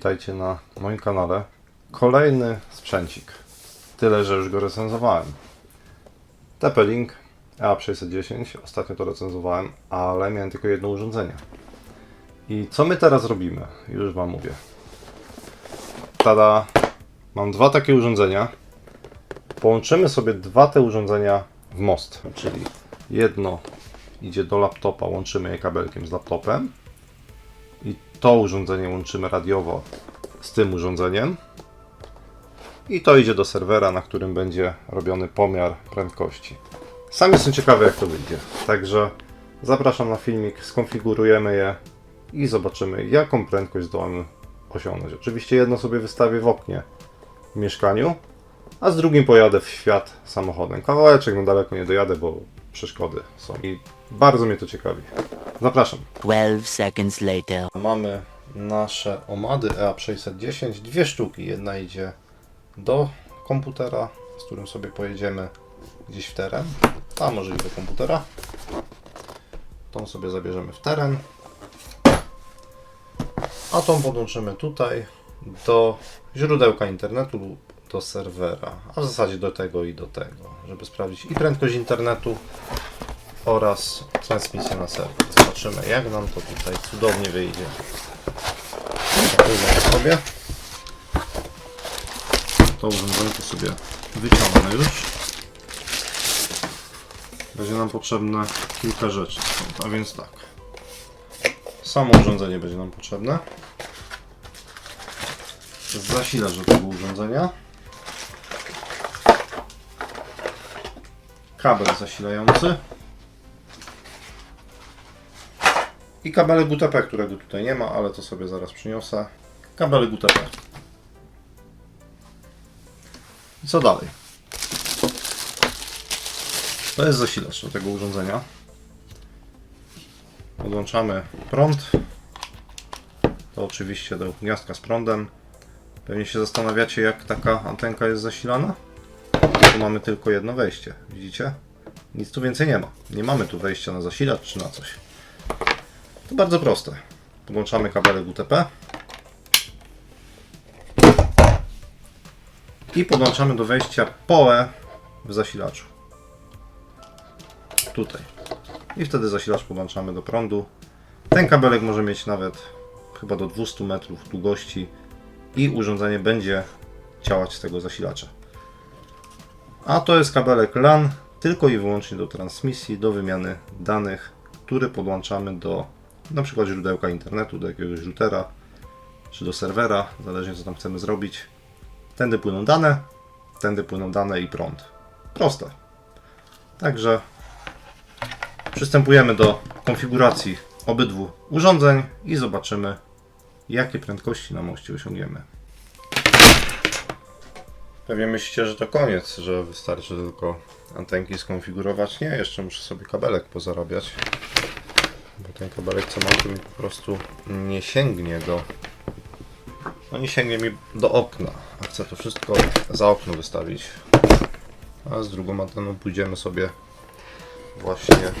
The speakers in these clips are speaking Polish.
witajcie na moim kanale. Kolejny sprzęcik. Tyle, że już go recenzowałem. TP-Link EA610. Ostatnio to recenzowałem, ale miałem tylko jedno urządzenie. I co my teraz robimy? Już Wam mówię. Tada! Mam dwa takie urządzenia. Połączymy sobie dwa te urządzenia w most. Czyli jedno idzie do laptopa, łączymy je kabelkiem z laptopem. To urządzenie łączymy radiowo z tym urządzeniem. I to idzie do serwera, na którym będzie robiony pomiar prędkości. Sam jestem ciekawy, jak to wyjdzie. Także zapraszam na filmik, skonfigurujemy je i zobaczymy, jaką prędkość zdołamy osiągnąć. Oczywiście jedno sobie wystawię w oknie w mieszkaniu, a z drugim pojadę w świat samochodem. Kawałeczek, no daleko nie dojadę, bo przeszkody są. I bardzo mnie to ciekawi. Zapraszam. 12 seconds later. Mamy nasze omady EA610, dwie sztuki. Jedna idzie do komputera, z którym sobie pojedziemy gdzieś w teren, a może i do komputera. Tą sobie zabierzemy w teren, a tą podłączymy tutaj do źródełka internetu lub do serwera, a w zasadzie do tego i do tego, żeby sprawdzić i prędkość internetu oraz transmisję na serwer. Zobaczymy jak nam to tutaj cudownie wyjdzie. Zapomnę sobie. To urządzenie sobie wyciągnę już. Będzie nam potrzebne kilka rzeczy a więc tak. Samo urządzenie będzie nam potrzebne. Zasilacz do tego urządzenia. Kabel zasilający. I kabelek UTP, którego tutaj nie ma, ale to sobie zaraz przyniosę. Kabelek UTP. I co dalej? To jest zasilacz do tego urządzenia. Podłączamy prąd. To oczywiście do gniazdka z prądem. Pewnie się zastanawiacie, jak taka antenka jest zasilana. Tu mamy tylko jedno wejście. Widzicie? Nic tu więcej nie ma. Nie mamy tu wejścia na zasilacz czy na coś. To bardzo proste. Podłączamy kabelek UTP i podłączamy do wejścia PoE w zasilaczu. Tutaj. I wtedy zasilacz podłączamy do prądu. Ten kabelek może mieć nawet chyba do 200 metrów długości i urządzenie będzie działać z tego zasilacza. A to jest kabelek LAN tylko i wyłącznie do transmisji, do wymiany danych, który podłączamy do na przykład źródełka internetu, do jakiegoś routera, czy do serwera, zależnie co tam chcemy zrobić. Tędy płyną dane, tędy płyną dane i prąd. Proste. Także przystępujemy do konfiguracji obydwu urządzeń i zobaczymy, jakie prędkości na moście osiągniemy. Pewnie myślicie, że to koniec, że wystarczy tylko antenki skonfigurować. Nie, jeszcze muszę sobie kabelek pozarabiać. Bo ten kabelek co mam, to mi po prostu nie sięgnie do... No nie sięgnie mi do okna. A chcę to wszystko za okno wystawić. A z drugą anteną pójdziemy sobie właśnie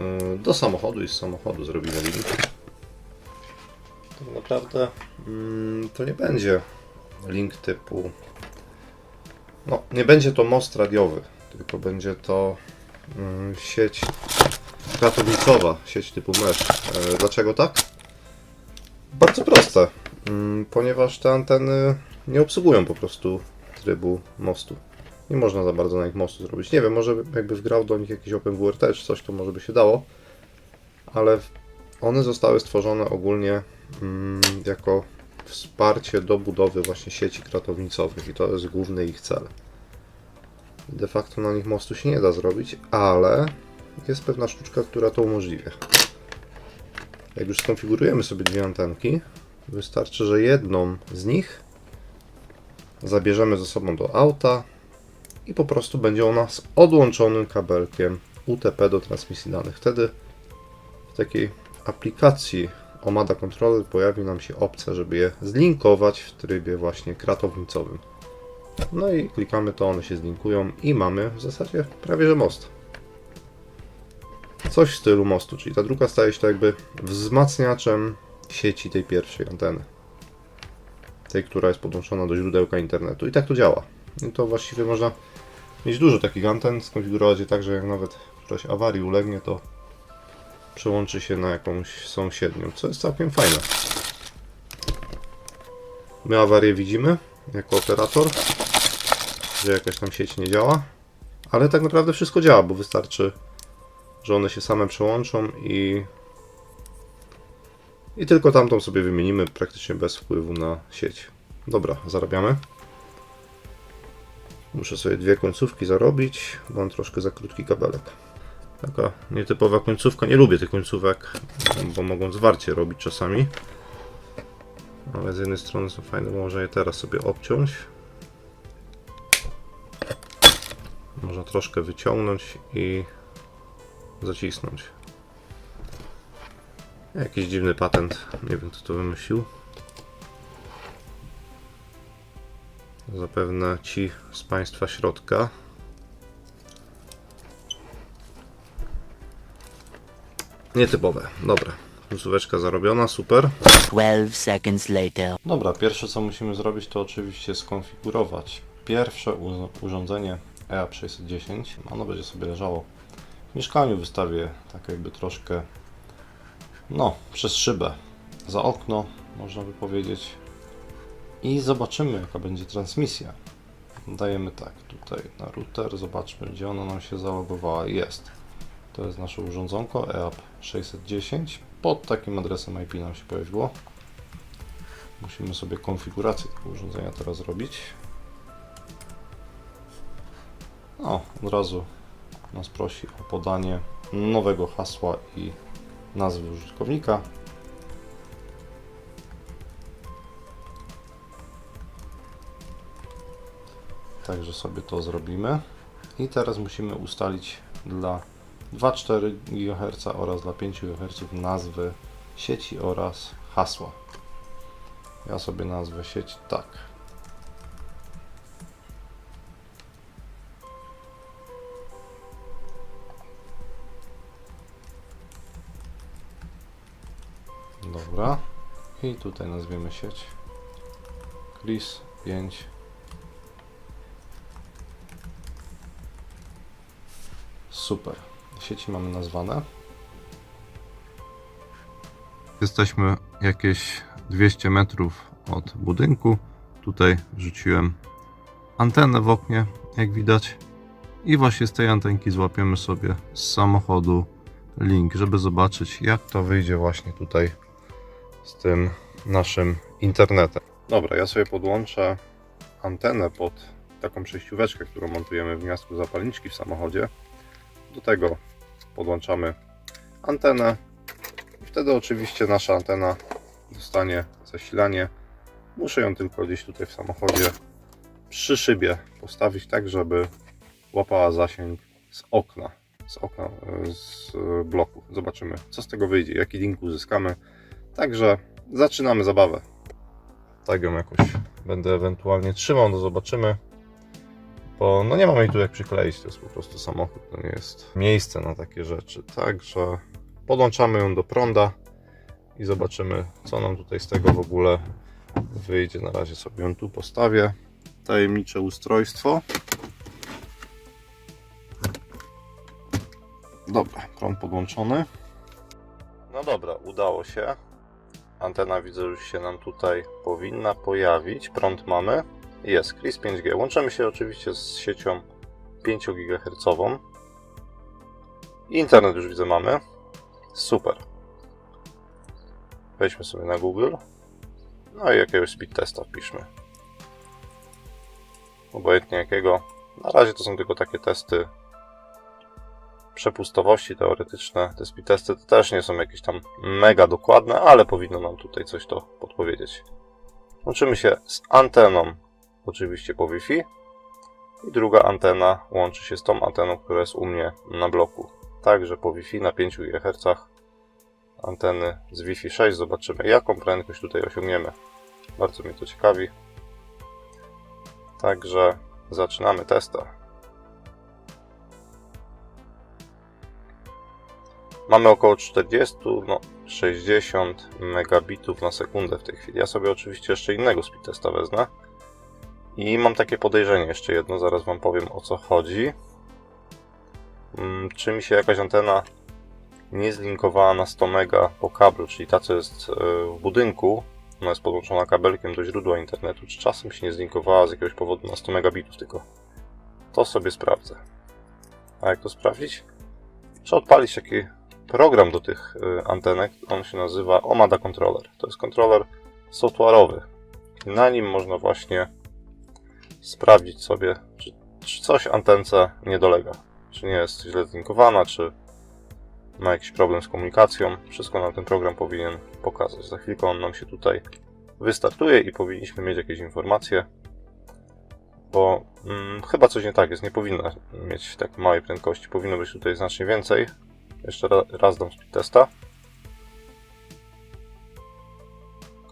yy, do samochodu i z samochodu zrobimy link. Tak naprawdę mm, to nie będzie link typu... No, nie będzie to most radiowy, tylko będzie to mm, sieć katownicowa, sieć typu mesh. E, Dlaczego tak? Bardzo proste, mm, ponieważ te anteny nie obsługują po prostu trybu mostu. Nie można za bardzo na nich mostu zrobić. Nie wiem, może jakby wgrał do nich jakiś OpenWRT czy coś, to może by się dało, ale one zostały stworzone ogólnie mm, jako wsparcie do budowy właśnie sieci kratownicowych i to jest główny ich cel. De facto na nich mostu się nie da zrobić, ale jest pewna sztuczka, która to umożliwia. Jak już skonfigurujemy sobie dwie antenki, wystarczy, że jedną z nich zabierzemy ze sobą do auta i po prostu będzie ona z odłączonym kabelkiem UTP do transmisji danych. Wtedy w takiej aplikacji Omada Controller pojawi nam się opcja, żeby je zlinkować w trybie właśnie kratownicowym. No i klikamy to, one się zlinkują i mamy w zasadzie prawie że most coś w stylu mostu, czyli ta druga staje się jakby wzmacniaczem sieci tej pierwszej anteny. Tej, która jest podłączona do źródełka internetu. I tak to działa. I to właściwie można mieć dużo takich anten, skonfigurować je tak, że jak nawet któraś awarii ulegnie, to przełączy się na jakąś sąsiednią, co jest całkiem fajne. My awarię widzimy jako operator, że jakaś tam sieć nie działa, ale tak naprawdę wszystko działa, bo wystarczy, że one się same przełączą i i tylko tamtą sobie wymienimy praktycznie bez wpływu na sieć. Dobra, zarabiamy. Muszę sobie dwie końcówki zarobić, bo mam troszkę za krótki kabelek. Taka nietypowa końcówka. Nie lubię tych końcówek, bo mogą zwarcie robić czasami. Ale z jednej strony są fajne, bo można je teraz sobie obciąć. Można troszkę wyciągnąć i zacisnąć. Jakiś dziwny patent. Nie wiem, kto to wymyślił. Zapewne ci z państwa środka. Nietypowe. Dobra. Końcóweczka zarobiona, super. 12 seconds later. Dobra, pierwsze co musimy zrobić to oczywiście skonfigurować pierwsze urządzenie EAP 610. Ono będzie sobie leżało w mieszkaniu, wystawię tak jakby troszkę no, przez szybę, za okno, można by powiedzieć. I zobaczymy jaka będzie transmisja. Dajemy tak, tutaj na router, zobaczmy gdzie ona nam się zalogowała. Jest. To jest nasze urządzonko EAP 610. Pod takim adresem IP nam się pojawiło. Musimy sobie konfigurację tego urządzenia teraz zrobić. O, od razu nas prosi o podanie nowego hasła i nazwy użytkownika. Także sobie to zrobimy. I teraz musimy ustalić dla 2,4 GHz oraz dla 5 GHz nazwy sieci oraz hasła. Ja sobie nazwę sieć tak. Dobra. I tutaj nazwiemy sieć Chris 5. Super. Sieci mamy nazwane. Jesteśmy jakieś 200 metrów od budynku. Tutaj rzuciłem antenę w oknie, jak widać. I właśnie z tej antenki złapiemy sobie z samochodu link, żeby zobaczyć, jak to wyjdzie właśnie tutaj z tym naszym internetem. Dobra, ja sobie podłączę antenę pod taką przejścióweczkę, którą montujemy w gniazdku zapalniczki w samochodzie. Do tego podłączamy antenę. Wtedy oczywiście nasza antena dostanie zasilanie. Muszę ją tylko gdzieś tutaj w samochodzie przy szybie postawić tak, żeby łapała zasięg z okna, z okna, e, z e, bloku. Zobaczymy, co z tego wyjdzie, jaki link uzyskamy. Także zaczynamy zabawę. Tak ją jakoś będę ewentualnie trzymał, no zobaczymy. Bo no nie mamy jej tu jak przykleić, to jest po prostu samochód, to nie jest miejsce na takie rzeczy. Także podłączamy ją do prąda i zobaczymy, co nam tutaj z tego w ogóle wyjdzie. Na razie sobie ją tu postawię. Tajemnicze ustrojstwo. Dobra, prąd podłączony. No dobra, udało się. Antena widzę, już się nam tutaj powinna pojawić. Prąd mamy. Jest, Chris 5G. Łączymy się oczywiście z siecią 5 GHz. Internet już widzę mamy. Super. Wejdźmy sobie na Google. No i jakiegoś speed testa wpiszmy. Obojętnie jakiego. Na razie to są tylko takie testy przepustowości teoretyczne. Te speed testy też nie są jakieś tam mega dokładne, ale powinno nam tutaj coś to podpowiedzieć. Łączymy się z anteną, oczywiście po Wi-Fi. I druga antena łączy się z tą anteną, która jest u mnie na bloku. Także po Wi-Fi na 5 GHz anteny z Wi-Fi 6. Zobaczymy, jaką prędkość tutaj osiągniemy. Bardzo mnie to ciekawi. Także zaczynamy testa. Mamy około 40, no 60 megabitów na sekundę w tej chwili. Ja sobie oczywiście jeszcze innego speed testa wezmę. I mam takie podejrzenie jeszcze jedno, zaraz wam powiem o co chodzi. Mm, Czy mi się jakaś antena nie zlinkowała na 100 mega po kablu, czyli ta co jest e, w budynku, ona jest podłączona kabelkiem do źródła internetu, czy czasem się nie zlinkowała z jakiegoś powodu na 100 megabitów tylko. To sobie sprawdzę. A jak to sprawdzić? Trzeba odpalić taki program do tych y, antenek. On się nazywa Omada Controller. To jest kontroler software'owy. Na nim można właśnie sprawdzić sobie, czy, czy coś antence nie dolega. Czy nie jest źle zlinkowana, czy ma jakiś problem z komunikacją. Wszystko nam ten program powinien pokazać. Za chwilkę on nam się tutaj wystartuje i powinniśmy mieć jakieś informacje bo mm, chyba coś nie tak jest. Nie powinna mieć tak małej prędkości. Powinno być tutaj znacznie więcej. Jeszcze ra, raz dam speed testa.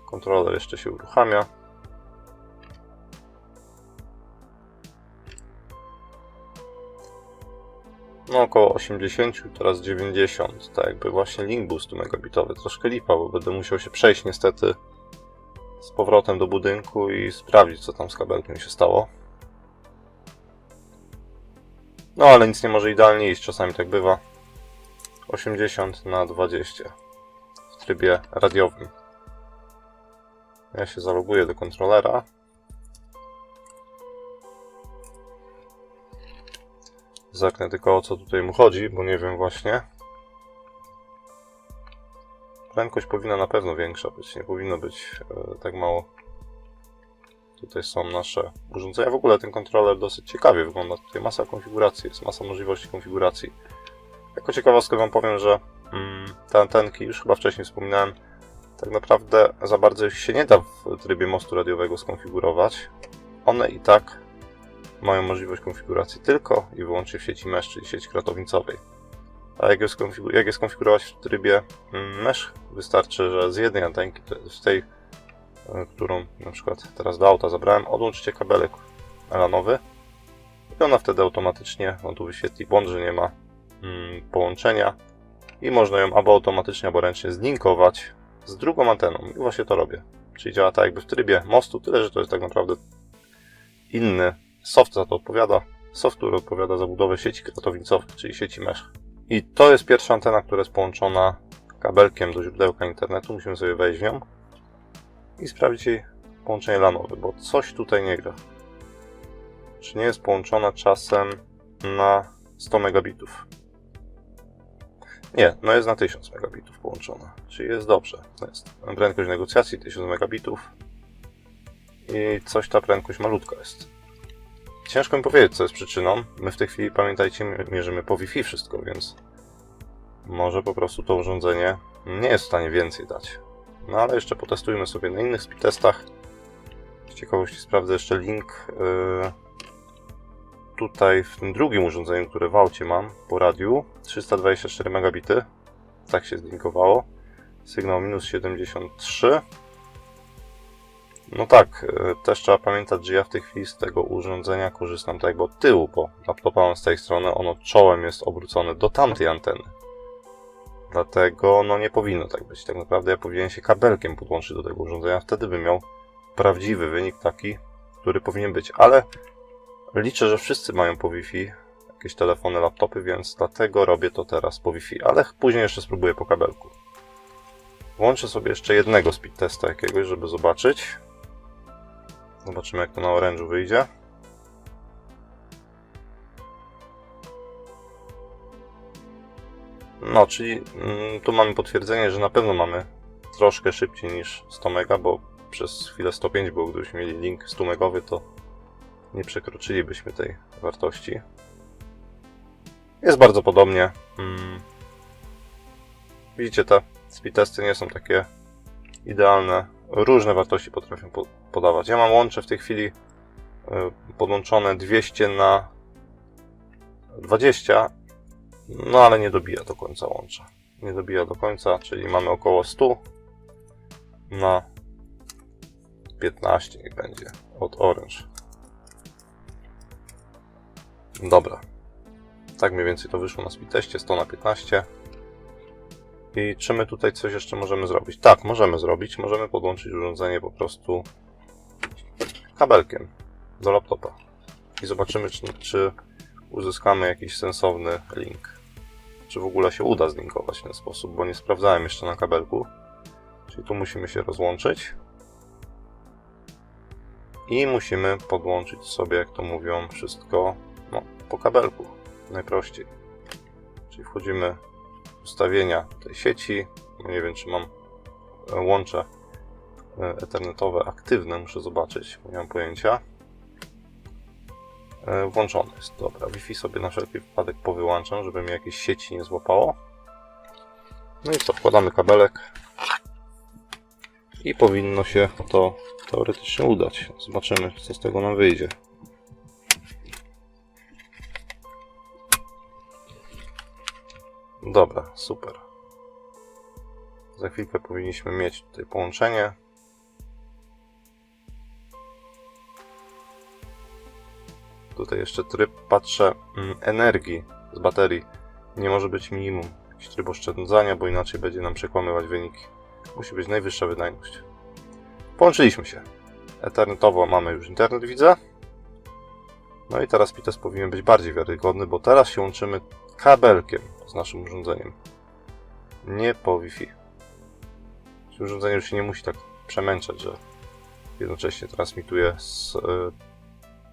Kontroler jeszcze się uruchamia. No około 80, teraz 90. Tak jakby właśnie link był 100 megabitowy. Troszkę lipa, bo będę musiał się przejść niestety z powrotem do budynku i sprawdzić co tam z kabelkiem się stało. No ale nic nie może idealnie iść, czasami tak bywa. 80 na 20 w trybie radiowym. Ja się zaloguję do kontrolera. Zaknę tylko o co tutaj mu chodzi, bo nie wiem właśnie. Prędkość powinna na pewno większa być, nie powinno być e, tak mało. Tutaj są nasze urządzenia. W ogóle ten kontroler dosyć ciekawie wygląda. Tutaj masa konfiguracji, jest masa możliwości konfiguracji. Jako ciekawostkę Wam powiem, że mm, te antenki, już chyba wcześniej wspominałem, tak naprawdę za bardzo ich się nie da w trybie mostu radiowego skonfigurować. One i tak mają możliwość konfiguracji tylko i wyłącznie w sieci mesh, czyli sieci kratownicowej. A jak je, skonfigu- jak je skonfigurować w trybie mm, mesh, wystarczy, że z jednej antenki, z tej e, którą na przykład teraz do auta zabrałem, odłączycie kabelek elanowy i ona wtedy automatycznie, on tu wyświetli błąd, że nie ma mm, połączenia i można ją albo automatycznie, albo ręcznie zlinkować z drugą anteną i właśnie to robię. Czyli działa tak jakby w trybie mostu, tyle że to jest tak naprawdę inny soft za to odpowiada. Soft, który odpowiada za budowę sieci kratownicowych, czyli sieci mesh. I to jest pierwsza antena, która jest połączona kabelkiem do źródełka internetu. Musimy sobie wejść w nią i sprawdzić jej połączenie lanowe, bo coś tutaj nie gra. Czy nie jest połączona czasem na 100 megabitów? Nie, no jest na 1000 megabitów połączona, czyli jest dobrze. To jest prędkość negocjacji 1000 megabitów i coś ta prędkość malutka jest. Ciężko mi powiedzieć, co jest przyczyną. My w tej chwili, pamiętajcie, mierzymy po Wi-Fi wszystko, więc może po prostu to urządzenie nie jest w stanie więcej dać. No ale jeszcze potestujmy sobie na innych testach. Z ciekawości sprawdzę jeszcze link yy, tutaj w tym drugim urządzeniu, które w aucie mam po radiu. 324 megabity. Tak się zlinkowało. Sygnał minus 73. No tak, yy, też trzeba pamiętać, że ja w tej chwili z tego urządzenia korzystam tak jakby od tyłu, bo laptopa mam z tej strony, ono czołem jest obrócone do tamtej anteny. Dlatego no nie powinno tak być. Tak naprawdę ja powinien się kabelkiem podłączyć do tego urządzenia, wtedy bym miał prawdziwy wynik taki, który powinien być. Ale liczę, że wszyscy mają po Wi-Fi jakieś telefony, laptopy, więc dlatego robię to teraz po Wi-Fi, ale później jeszcze spróbuję po kabelku. Włączę sobie jeszcze jednego speed testa jakiegoś, żeby zobaczyć. Zobaczymy jak to na orężu wyjdzie. No, czyli mm, tu mamy potwierdzenie, że na pewno mamy troszkę szybciej niż 100 mega, bo przez chwilę 105 było, gdybyśmy mieli link 100 megowy, to nie przekroczylibyśmy tej wartości. Jest bardzo podobnie. Mm. Widzicie, te speed testy nie są takie idealne. Różne wartości potrafią po podawać. Ja mam łącze w tej chwili y, podłączone 200 na 20 no ale nie dobija do końca łącza. Nie dobija do końca, czyli mamy około 100 na 15 niech będzie od Orange. Dobra. Tak mniej więcej to wyszło na speed teście 100 na 15. I czy my tutaj coś jeszcze możemy zrobić? Tak, możemy zrobić. Możemy podłączyć urządzenie po prostu kabelkiem do laptopa. I zobaczymy, czy, czy uzyskamy jakiś sensowny link. Czy w ogóle się uda zlinkować w ten sposób, bo nie sprawdzałem jeszcze na kabelku. Czyli tu musimy się rozłączyć. I musimy podłączyć sobie, jak to mówią, wszystko no, po kabelku. Najprościej. Czyli wchodzimy w ustawienia tej sieci. No Nie wiem, czy mam e, łącze ethernetowe aktywne, muszę zobaczyć, nie mam pojęcia. E, Włączony jest, dobra. Wi-Fi sobie na wszelki wypadek powyłączam, żeby mi jakieś sieci nie złapało. No i co, wkładamy kabelek i powinno się to teoretycznie udać. Zobaczymy, co z tego nam wyjdzie. Dobra, super. Za chwilkę powinniśmy mieć tutaj połączenie. Tutaj jeszcze tryb, patrzę, mm, energii z baterii nie może być minimum. Jakiś tryb oszczędzania, bo inaczej będzie nam przekłamywać wyniki. Musi być najwyższa wydajność. Połączyliśmy się. Ethernetowo mamy już internet, widzę. No i teraz Pites powinien być bardziej wiarygodny, bo teraz się łączymy kabelkiem z naszym urządzeniem. Nie po Wi-Fi. Urządzenie już się nie musi tak przemęczać, że jednocześnie transmituje z, y,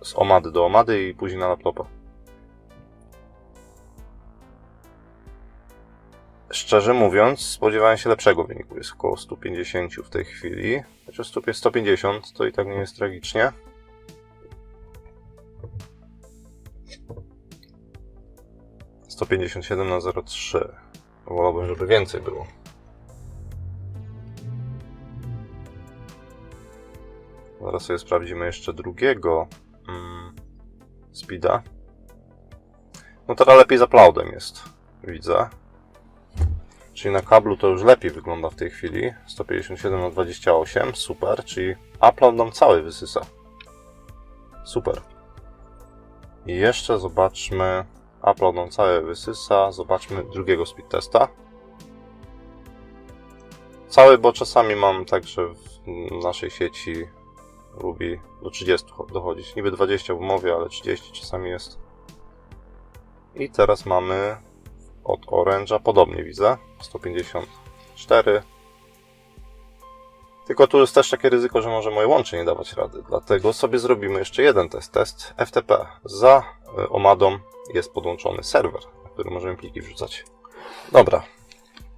z omady do omady i później na laptopa. Szczerze mówiąc, spodziewałem się lepszego wyniku. Jest około 150 w tej chwili. Chociaż stóp jest 150, to i tak nie jest tragicznie. Sto pięćdziesiąt siedem na 0,3. Wolałbym, żeby więcej było. Zaraz sobie sprawdzimy jeszcze drugiego speeda. No teraz lepiej z uploadem jest, widzę. Czyli na kablu to już lepiej wygląda w tej chwili. 157 na 28, super. Czyli upload nam cały wysysa. Super. I jeszcze zobaczmy. Upload nam cały wysysa. Zobaczmy drugiego speed testa. Cały, bo czasami mam tak, że w naszej sieci lubi do 30 dochodzić. Niby 20 w umowie, ale 30 czasami jest. I teraz mamy od Orange'a podobnie widzę. 154. Tylko tu jest też takie ryzyko, że może moje łącze nie dawać rady. Dlatego sobie zrobimy jeszcze jeden test. Test FTP. Za y, Omadą jest podłączony serwer, na który możemy pliki wrzucać. Dobra.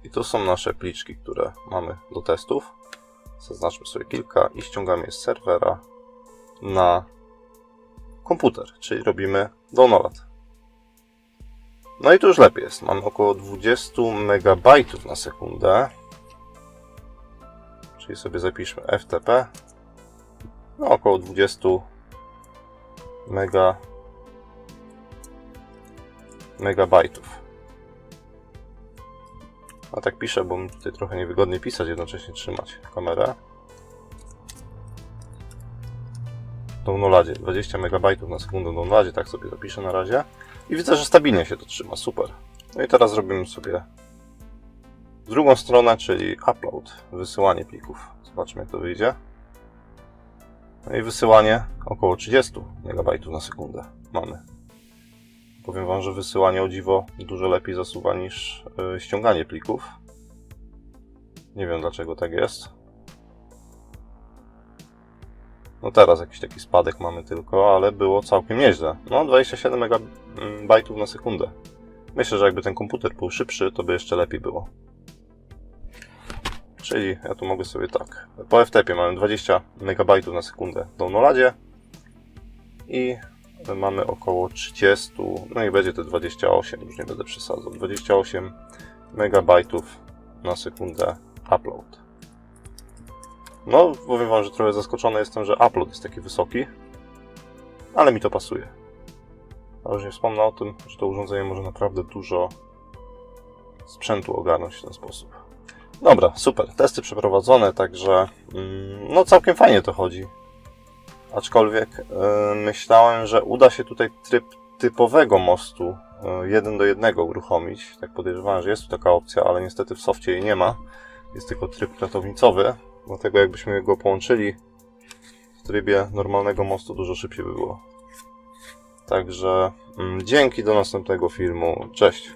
I tu są nasze pliczki, które mamy do testów. Zaznaczmy sobie kilka i ściągamy je z serwera na komputer, czyli robimy download. No i tu już lepiej jest. Mam około 20 MB na sekundę. Czyli sobie zapiszmy FTP. No około 20 mega megabajtów. A tak piszę, bo mi tutaj trochę niewygodnie pisać, jednocześnie trzymać kamerę. Downloadzie 20 MB na sekundę downloadzie, tak sobie zapiszę na razie. I widzę, że stabilnie się to trzyma, super. No i teraz zrobimy sobie drugą stronę, czyli upload, wysyłanie plików. Zobaczmy jak to wyjdzie. No i wysyłanie około 30 MB na sekundę mamy. Powiem Wam, że wysyłanie o dziwo dużo lepiej zasuwa niż yy, ściąganie plików. Nie wiem dlaczego tak jest. No teraz jakiś taki spadek mamy tylko, ale było całkiem nieźle. No 27 MB na sekundę. Myślę, że jakby ten komputer był szybszy, to by jeszcze lepiej było. Czyli ja tu mogę sobie tak. Po FTP mamy 20 MB na sekundę w downloadzie i mamy około 30, no i będzie to 28, już nie będę przesadzał. 28 MB na sekundę upload. No, powiem Wam, że trochę zaskoczony jestem, że upload jest taki wysoki, ale mi to pasuje. A już nie wspomnę o tym, że to urządzenie może naprawdę dużo sprzętu ogarnąć w ten sposób. Dobra, super. Testy przeprowadzone, także mm, no całkiem fajnie to chodzi. Aczkolwiek yy, myślałem, że uda się tutaj tryb typowego mostu e, jeden do jednego uruchomić. Tak podejrzewałem, że jest tu taka opcja, ale niestety w softie jej nie ma. Jest tylko tryb kratownicowy, dlatego jakbyśmy go połączyli w trybie normalnego mostu dużo szybciej by było. Także mm, dzięki do następnego filmu. Cześć.